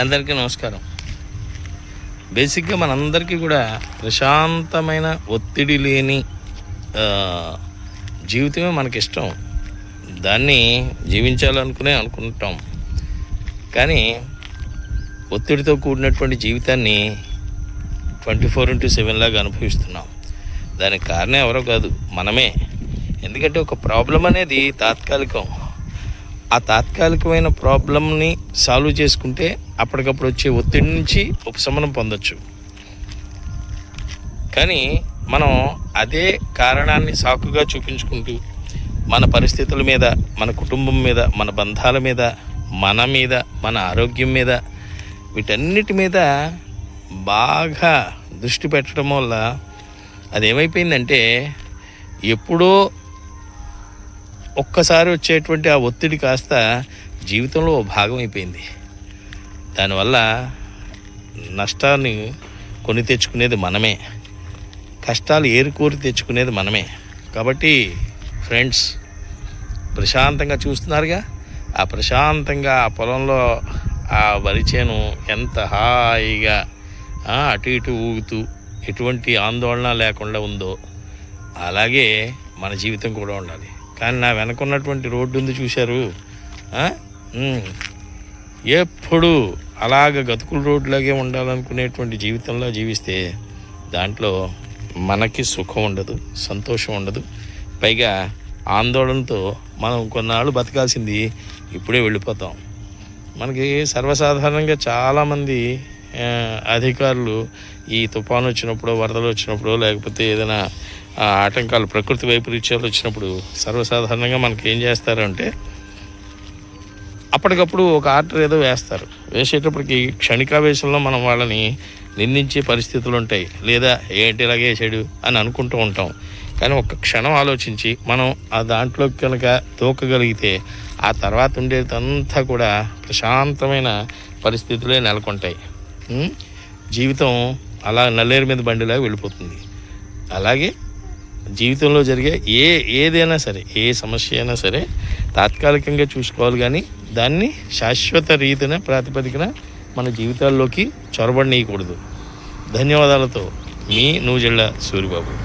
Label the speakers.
Speaker 1: అందరికీ నమస్కారం. బేసిక్గా మనందరికీ కూడా ప్రశాంతమైన ఒత్తిడి లేని జీవితమే మనకి ఇష్టం దాన్ని జీవించాలనుకునే అనుకుంటాం. కానీ ఒత్తిడితో కూడినటువంటి జీవితాన్ని ట్వంటీ ఫోర్ ఇంటూ సెవెన్ లాగా అనుభవిస్తున్నాం. దానికి కారణం ఎవరో కాదు మనమే. ఎందుకంటే ఒక ప్రాబ్లం అనేది తాత్కాలికం. ఆ తాత్కాలికమైన ప్రాబ్లమ్ని సాల్వ్ చేసుకుంటే అప్పటికప్పుడు వచ్చే ఒత్తిడి నుంచి ఉపశమనం పొందొచ్చు. కానీ మనం అదే కారణాన్ని సాకుగా చూపించుకుంటూ మన పరిస్థితుల మీద మన కుటుంబం మీద మన బంధాల మీద మన మీద మన ఆరోగ్యం మీద వీటన్నిటి మీద బాగా దృష్టి పెట్టడం వల్ల అదేమైపోయిందంటే ఎప్పుడో ఒక్కసారి వచ్చేటువంటి ఆ ఒత్తిడి కాస్త జీవితంలో ఓ భాగం అయిపోయింది. దానివల్ల నష్టాన్ని కొని తెచ్చుకునేది మనమే. కష్టాలు ఏరుకోరి తెచ్చుకునేది మనమే. కాబట్టి ఫ్రెండ్స్ ప్రశాంతంగా చూస్తున్నారుగా? ఆ ప్రశాంతంగా ఆ పొలంలో ఆ వరి చేను ఎంత హాయిగా అటు ఇటు ఊగుతూ ఎటువంటి ఆందోళన లేకుండా ఉందో అలాగే మన జీవితం కూడా ఉండాలి. కానీ నా వెనక ఉన్నటువంటి రోడ్డు ఉంది చూశారు. ఎప్పుడు అలాగ గతుకుల రోడ్లాగే ఉండాలనుకునేటువంటి జీవితంలో జీవిస్తే దాంట్లో మనకి సుఖం ఉండదు సంతోషం ఉండదు. పైగా ఆందోళనతో మనం కొన్నాళ్ళు బతకాల్సింది ఇప్పుడే వెళ్ళిపోతాం. మనకి సర్వసాధారణంగా చాలామంది అధికారులు ఈ తుఫాను వచ్చినప్పుడు వరదలు వచ్చినప్పుడు లేకపోతే ఏదైనా ఆటంకాలు ప్రకృతి వైపరీత్యాలు వచ్చినప్పుడు సర్వసాధారణంగా మనకి ఏం చేస్తారంటే అప్పటికప్పుడు ఒక ఆర్డర్ ఏదో వేస్తారు. వేసేటప్పటికి క్షణికావేశంలో మనం వాళ్ళని నిందించే పరిస్థితులు ఉంటాయి. లేదా ఏంటి ఇలాగే వేసాడు అని అనుకుంటూ ఉంటాం. కానీ ఒక్క క్షణం ఆలోచించి మనం ఆ దాంట్లో కనుక తోకగలిగితే ఆ తర్వాత ఉండేదంతా కూడా ప్రశాంతమైన పరిస్థితులే నెలకొంటాయి. జీవితం అలా నల్లేరు మీద బండిలాగా వెళ్ళిపోతుంది. అలాగే జీవితంలో జరిగే ఏ ఏదైనా సరే ఏ సమస్య అయినా సరే తాత్కాలికంగా చూసుకోవాలి కానీ దాన్ని శాశ్వత రీతిన ప్రాతిపదికన మన జీవితాల్లోకి చొరబడనీయకూడదు. ధన్యవాదాలతో మీ నూజెళ్ళ సూరిబాబు.